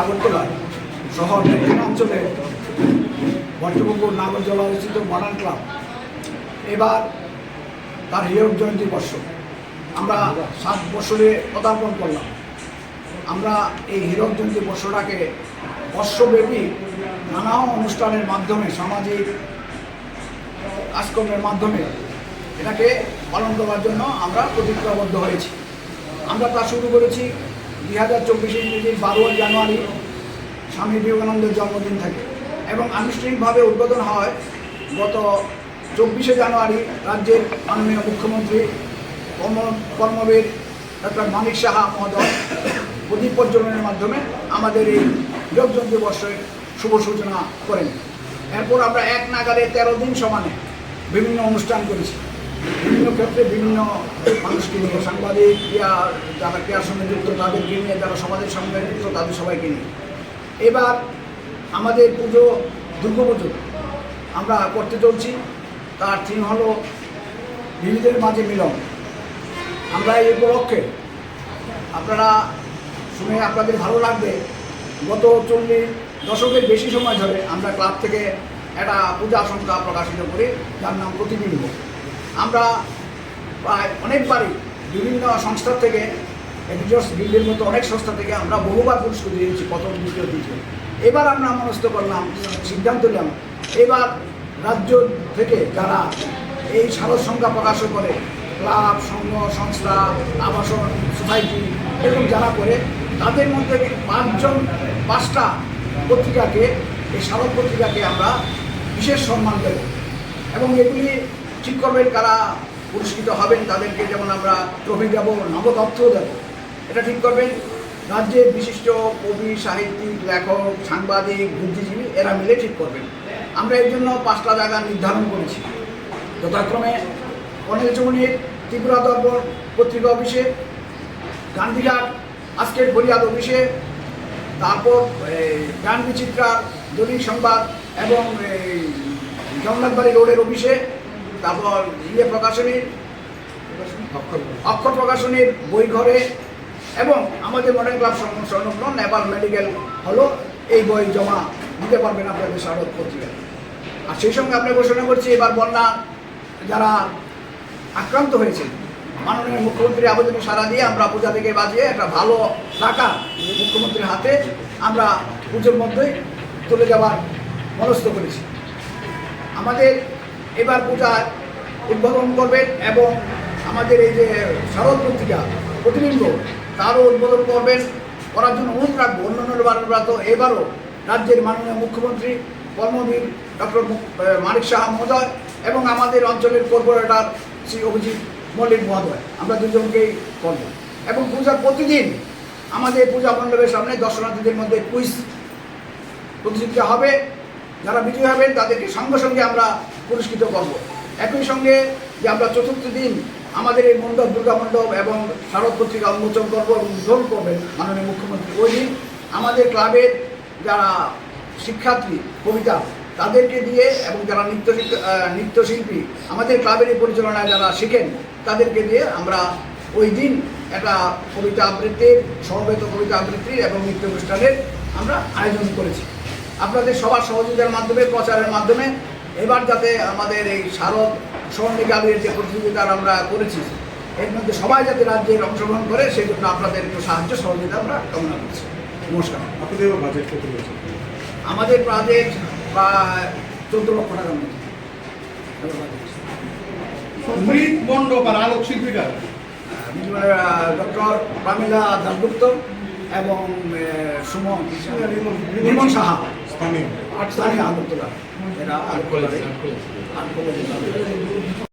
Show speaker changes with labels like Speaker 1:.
Speaker 1: আগরতলা শহর দক্ষিণাঞ্চলে ভট্টপুকুর নাগর জলাবস্থিত modern club এবার তার হীরক জয়ন্তী বর্ষ। আমরা সাত বছরে পদার্পণ করলাম। আমরা এই হীরক জয়ন্তী বর্ষটাকে বর্ষব্যাপী নানা অনুষ্ঠানের মাধ্যমে, সামাজিক কাজকর্মের মাধ্যমে এটাকে পালন করার জন্য আমরা প্রতিজ্ঞাবদ্ধ হয়েছি। আমরা তা শুরু করেছি দুই হাজার চব্বিশে ইংরেজির বারোই জানুয়ারি স্বামী বিবেকানন্দের জন্মদিন থাকে এবং আনুষ্ঠানিকভাবে উদ্বোধন হয় গত চব্বিশে জানুয়ারি রাজ্যের মাননীয় মুখ্যমন্ত্রী কর্ম কর্মবীর ডক্টর মানিক সাহা মহোদয় প্রদীপ প্রজ্বলনের মাধ্যমে আমাদের এই যোগজন্তী বর্ষের শুভ সূচনা করেন। এরপর আমরা এক নাগারে তেরো দিন সমানে বিভিন্ন অনুষ্ঠান করেছি। বিভিন্ন ক্ষেত্রে বিভিন্ন মানুষকে নিয়ে, সাংবাদিক, ক্রিয়া, যারা ক্রিয়ার সঙ্গে যুক্ত, তাদেরকে নিয়ে, যারা সমাজের সঙ্গে যুক্ত, তাদের সবাইকে নিয়ে। এবার আমাদের পুজো দুর্গাপুজো, আমরা করতে চলছি। তার থিম হলো বিবিধের মাঝে মিলন। আমরা এই উপলক্ষে আপনারা শুনে আপনাদের ভালো লাগবে, গত চল্লিশ দশকের বেশি সময় ধরে আমরা ক্লাব থেকে একটা পূজা সংখ্যা প্রকাশিত করি, যার নাম প্রতিবিম্ব। আমরা প্রায় অনেকবারই বিভিন্ন সংস্থা থেকে এডিটর্স গিল্ডের মতো অনেক সংস্থা থেকে আমরা বহুবার পুরস্কার দিয়েছি প্রথম দ্বিতীয় তৃতীয় এবার আমরা মনস্থ করলাম, সিদ্ধান্ত নিলাম, এবার রাজ্য থেকে যারা এই সারস সংখ্যা প্রকাশ করে, ক্লাব, সংঘ, সংস্থা, আবাসন, সোসাইটি, এরকম যারা করে, তাদের মধ্যে পাঁচজন, পাঁচটা পত্রিকাকে, এই স্মারক পত্রিকাকে আমরা বিশেষ সম্মান দেব। এবং এগুলি ঠিক করবেন কারা পুরস্কৃত হবেন তাদেরকে যেমন আমরা ট্রফি দেব অর্থও দেব। এটা ঠিক করবেন। রাজ্যের বিশিষ্ট কবি, সাহিত্যিক, লেখক, সাংবাদিক, বুদ্ধিজীবী, এরা মিলে ঠিক করবেন। আমরা এর জন্য পাঁচটা জায়গা নির্ধারণ করেছি। যথাক্রমে অনিল অনিলচমনির ত্রিপুরা দর্পণ পত্রিকা অফিসে, গান্ধীঘাট আজকের ফরিয়াদ অফিসে, তারপর গান বিচিত্রা দৈনিক সংবাদ এবং জগন্নাথবাড়ি রোডের অফিসে তারপর ইয়ে প্রকাশনীর অক্ষর প্রকাশনীর বই ঘরে এবং আমাদের মডার্ন ক্লাব সংলগ্ন নেপাল মেডিকেল হলো এই বই জমা দিতে পারবেন আপনাদের স্মারক পত্রিকায়। আর সেই সঙ্গে আমরা ঘোষণা করছি, এবার বন্যা যারা আক্রান্ত হয়েছে, মাননীয় মুখ্যমন্ত্রী আবেদনে সারা দিয়ে আমরা পূজা থেকে বাঁচিয়ে একটা ভালো টাকা মুখ্যমন্ত্রীর হাতে আমরা পুজোর মধ্যেই তুলে যাওয়ার মনস্থ করেছি। আমাদের এবার পূজায় উদ্বোধন করবেন এবং আমাদের এই যে শারদ পত্রিকা, প্রতিবিম্ব, তারও উদ্বোধন করবেন। করার জন্য অনুরোধ রাখব, অন্যান্য বারবার তো এবারও রাজ্যের মাননীয় মুখ্যমন্ত্রী কর্মবীর ডক্টর মানিক সাহা মহোদয় এবং আমাদের অঞ্চলের কর্পোরেটর শ্রী অভিজিৎ মল্লিক মহোদয়। আমরা দুজনকেই করব এবং পূজার প্রতিদিন আমাদের পূজা মণ্ডপের সামনে দর্শনার্থীদের মধ্যে কুইজ প্রতিযোগিতা হবে। যারা বিজয়ী হবেন তাদেরকে সঙ্গে সঙ্গে আমরা পুরস্কৃত করব। একই সঙ্গে যে আমরা চতুর্থ দিন আমাদের এই মণ্ডপ, দুর্গা মণ্ডপ এবং শারদ পত্রিকা উন্মোচন করব এবং উদ্বোধন করবেন মাননীয় মুখ্যমন্ত্রী। ওই দিন আমাদের ক্লাবের যারা শিক্ষার্থী, কবিতা, তাদেরকে দিয়ে এবং যারা নৃত্য শিল্প- নৃত্যশিল্পী, আমাদের ক্লাবের এই পরিচালনায় যারা শিখেন, তাদেরকে দিয়ে আমরা ওই দিন একটা কবিতা আবৃত্তির, সমবেত কবিতা আবৃত্তির এবং নৃত্য অনুষ্ঠানের আমরা আয়োজন করেছি। আপনাদের সবার সহযোগিতার মাধ্যমে প্রচারের মাধ্যমে এবার যাতে আমাদের এই শারদ স্বর্ণিকালের যে প্রতিযোগিতা আমরা করেছি এর মধ্যে সবাই যাতে রাজ্যের অংশগ্রহণ করে সেই জন্য আপনাদের একটু সাহায্য সহযোগিতা আমরা কামনা করছি। নমস্কার।
Speaker 2: আপনাদের বাজেট কত রয়েছে?
Speaker 1: আমাদের প্রাজেক্ট প্রায় চোদ্দ লক্ষ টাকার মতো।
Speaker 3: মৃৎ মণ্ডপ আর আলোক শিল্পীরা?
Speaker 1: ডক্টর প্রামিলা দাসগুপ্ত এবং সুমন। নিমন সাহা। అని అట్లానే అనుకున్నారు అనుకోలేదు అనుకోలేదు